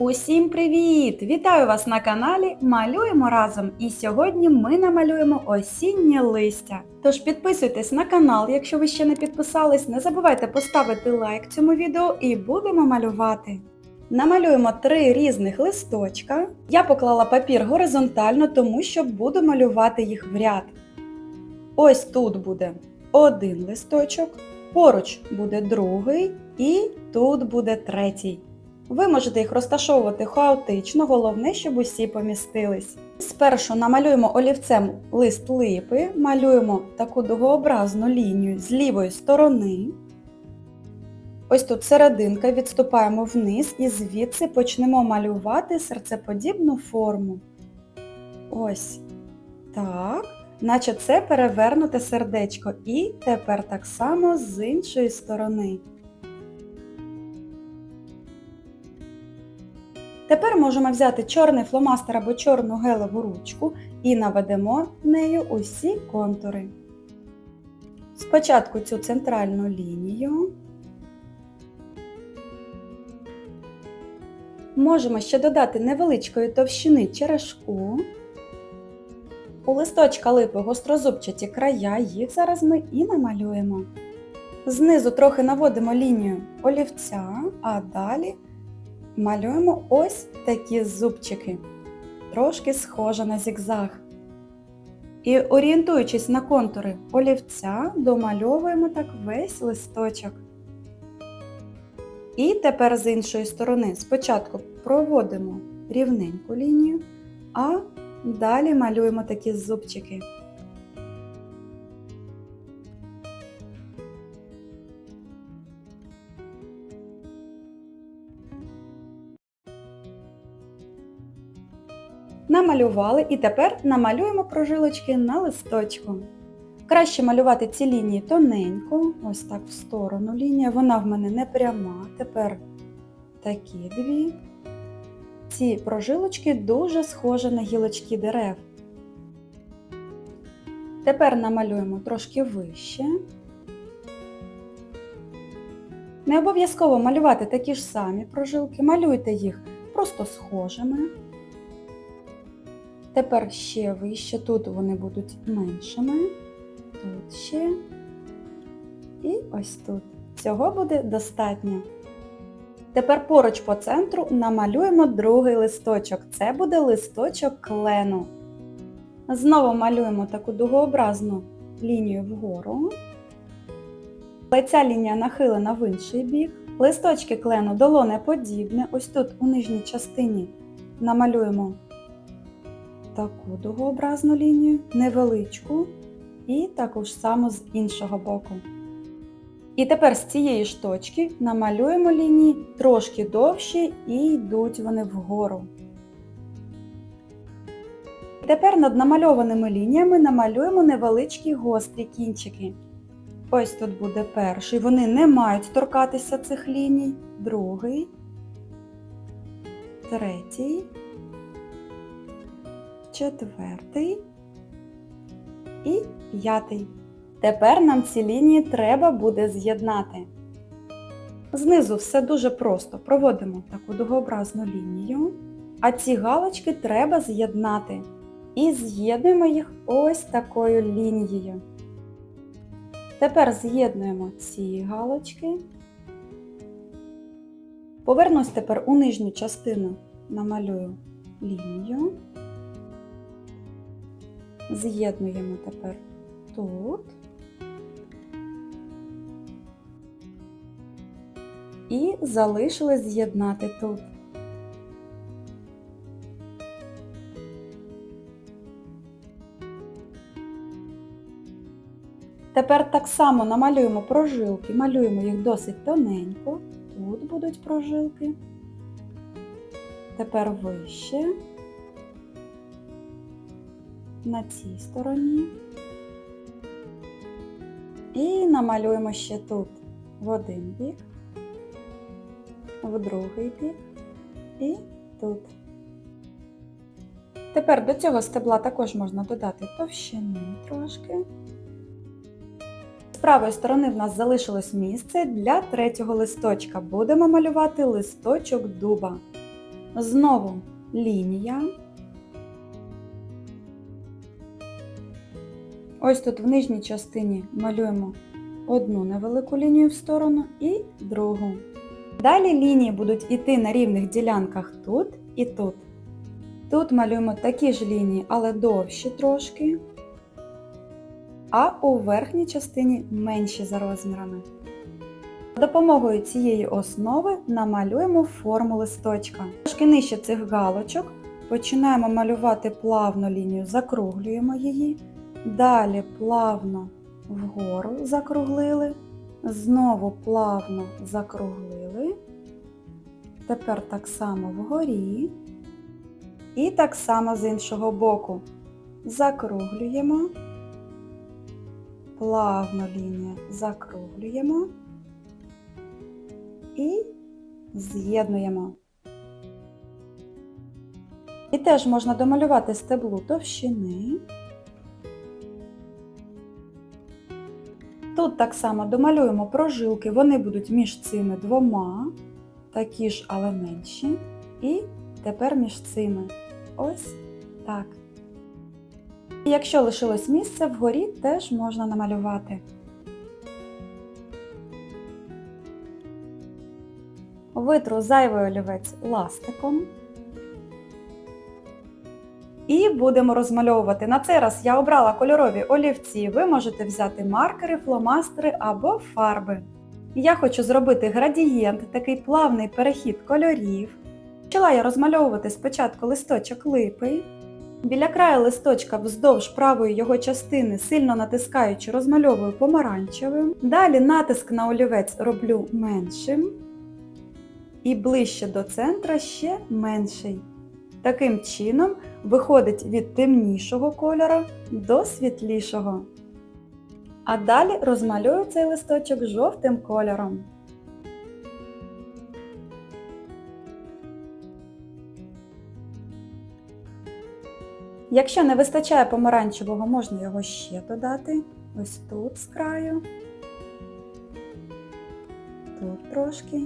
Усім привіт! Вітаю вас на каналі Малюємо разом! І сьогодні ми намалюємо осіннє листя. Тож підписуйтесь на канал, якщо ви ще не підписались, не забувайте поставити лайк цьому відео і будемо малювати. Намалюємо три різних листочка. Я поклала папір горизонтально, тому що буду малювати їх в ряд. Ось тут буде один листочок, поруч буде другий і тут буде третій. Ви можете їх розташовувати хаотично, головне, щоб усі помістились. Спершу намалюємо олівцем лист липи, малюємо таку дугообразну лінію з лівої сторони. Ось тут серединка, відступаємо вниз і звідси почнемо малювати серцеподібну форму. Ось так. Наче це перевернуте сердечко. І тепер так само з іншої сторони. Тепер можемо взяти чорний фломастер або чорну гелеву ручку і наведемо нею усі контури. Спочатку цю центральну лінію. Можемо ще додати невеличкої товщини черешку. У листочка липи гострозубчаті края, їх зараз ми і намалюємо. Знизу трохи наводимо лінію олівця, а далі малюємо ось такі зубчики, трошки схоже на зігзаг. І орієнтуючись на контури олівця, домальовуємо так весь листочок. І тепер з іншої сторони спочатку проводимо рівненьку лінію, а далі малюємо такі зубчики. Намалювали і тепер намалюємо прожилочки на листочку. Краще малювати ці лінії тоненько, ось так в сторону лінія. Вона в мене не пряма. Тепер такі дві. Ці прожилочки дуже схожі на гілочки дерев. Тепер намалюємо трошки вище. Не обов'язково малювати такі ж самі прожилки, малюйте їх просто схожими. Тепер ще вище, тут вони будуть меншими, тут ще і ось тут. Цього буде достатньо. Тепер поруч по центру намалюємо другий листочок. Це буде листочок клену. Знову малюємо таку дугообразну лінію вгору. Але ця лінія нахилена в інший бік. Листочки клену долонеподібне. Ось тут у нижній частині намалюємо таку дугообразну лінію, невеличку, і таку ж саму з іншого боку. І тепер з цієї ж точки намалюємо лінії трошки довші і йдуть вони вгору. Тепер над намальованими лініями намалюємо невеличкі гострі кінчики. Ось тут буде перший, вони не мають торкатися цих ліній, другий, третій, четвертий і п'ятий. Тепер нам ці лінії треба буде з'єднати. Знизу все дуже просто. Проводимо таку дугообразну лінію, а ці галочки треба з'єднати. І з'єднуємо їх ось такою лінією. Тепер з'єднуємо ці галочки. Повернусь тепер у нижню частину, намалюю лінію. З'єднуємо тепер тут. І залишилось з'єднати тут. Тепер так само намалюємо прожилки, малюємо їх досить тоненько. Тут будуть прожилки. Тепер вище. На цій стороні. І намалюємо ще тут в один бік, в другий бік і тут. Тепер до цього стебла також можна додати товщини трошки. З правої сторони в нас залишилось місце для третього листочка. Будемо малювати листочок дуба. Знову лінія. Ось тут в нижній частині малюємо одну невелику лінію в сторону і другу. Далі лінії будуть йти на рівних ділянках тут і тут. Тут малюємо такі ж лінії, але довші трошки, а у верхній частині менші за розмірами. За допомогою цієї основи намалюємо форму листочка. Трошки нижче цих галочок починаємо малювати плавно лінію, закруглюємо її. Далі плавно вгору закруглили, знову плавно закруглили. Тепер так само вгорі. І так само з іншого боку. Закруглюємо, плавно лінія закруглюємо і з'єднуємо. І теж можна домалювати стеблу товщини. Тут так само домалюємо прожилки, вони будуть між цими двома, такі ж, але менші. І тепер між цими. Ось так. І якщо лишилось місце, вгорі теж можна намалювати. Витру зайвий олівець ластиком. І будемо розмальовувати. На цей раз я обрала кольорові олівці. Ви можете взяти маркери, фломастери або фарби. Я хочу зробити градієнт, такий плавний перехід кольорів. Почала я розмальовувати спочатку листочок липи. Біля краю листочка вздовж правої його частини, сильно натискаючи, розмальовую помаранчевим. Далі натиск на олівець роблю меншим. І ближче до центра ще менший. Таким чином виходить від темнішого кольору до світлішого. А далі розмалюю цей листочок жовтим кольором. Якщо не вистачає помаранчевого, можна його ще додати. Ось тут з краю. Тут трошки.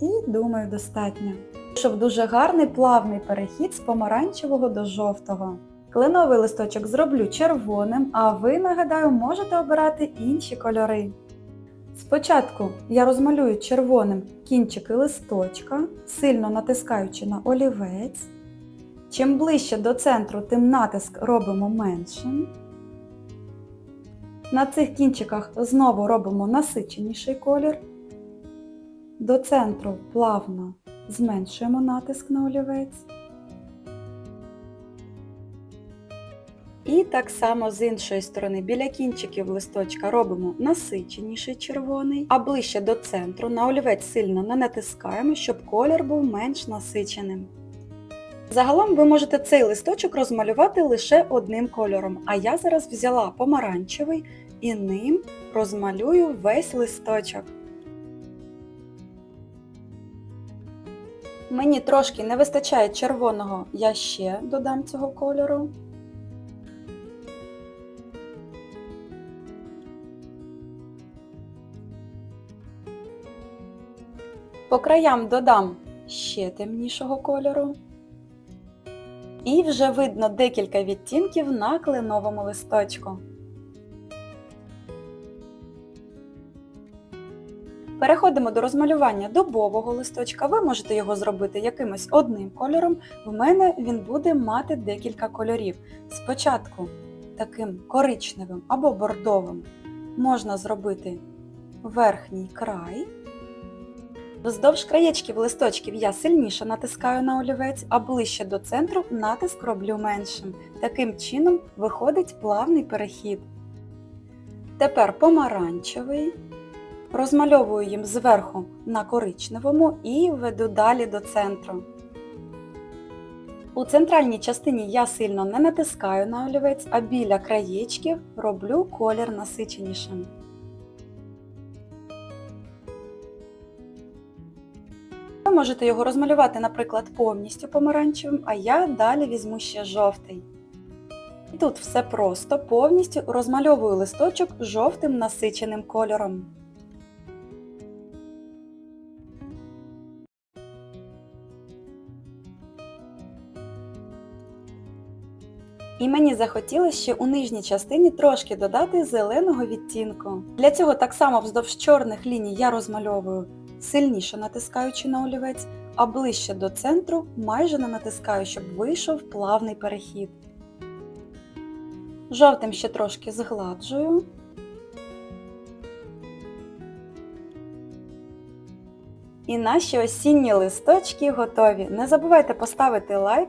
І думаю, достатньо. Щоб дуже гарний плавний перехід з помаранчевого до жовтого. Кленовий листочок зроблю червоним, а ви, нагадаю, можете обирати інші кольори. Спочатку я розмалюю червоним кінчики листочка, сильно натискаючи на олівець. Чим ближче до центру, тим натиск робимо меншим. На цих кінчиках знову робимо насиченіший колір. До центру плавно зменшуємо натиск на олівець. І так само з іншої сторони, біля кінчиків листочка робимо насиченіший червоний, а ближче до центру на олівець сильно не натискаємо, щоб колір був менш насиченим. Загалом ви можете цей листочок розмалювати лише одним кольором, а я зараз взяла помаранчевий і ним розмалюю весь листочок. Мені трошки не вистачає червоного, я ще додам цього кольору. По краям додам ще темнішого кольору. І вже видно декілька відтінків на кленовому листочку. Переходимо до розмалювання дубового листочка. Ви можете його зробити якимось одним кольором. В мене він буде мати декілька кольорів. Спочатку таким коричневим або бордовим можна зробити верхній край. Вздовж краєчків листочків я сильніше натискаю на олівець, а ближче до центру натиск роблю меншим. Таким чином виходить плавний перехід. Тепер помаранчевий. Розмальовую їм зверху на коричневому і веду далі до центру. У центральній частині я сильно не натискаю на олівець, а біля краєчків роблю колір насиченішим. Ви можете його розмалювати, наприклад, повністю помаранчевим, а я далі візьму ще жовтий. І тут все просто, повністю розмальовую листочок жовтим насиченим кольором. І мені захотілося ще у нижній частині трошки додати зеленого відтінку. Для цього так само вздовж чорних ліній я розмальовую сильніше натискаючи на олівець, а ближче до центру майже не натискаю, щоб вийшов плавний перехід. Жовтим ще трошки згладжую. І наші осінні листочки готові. Не забувайте поставити лайк.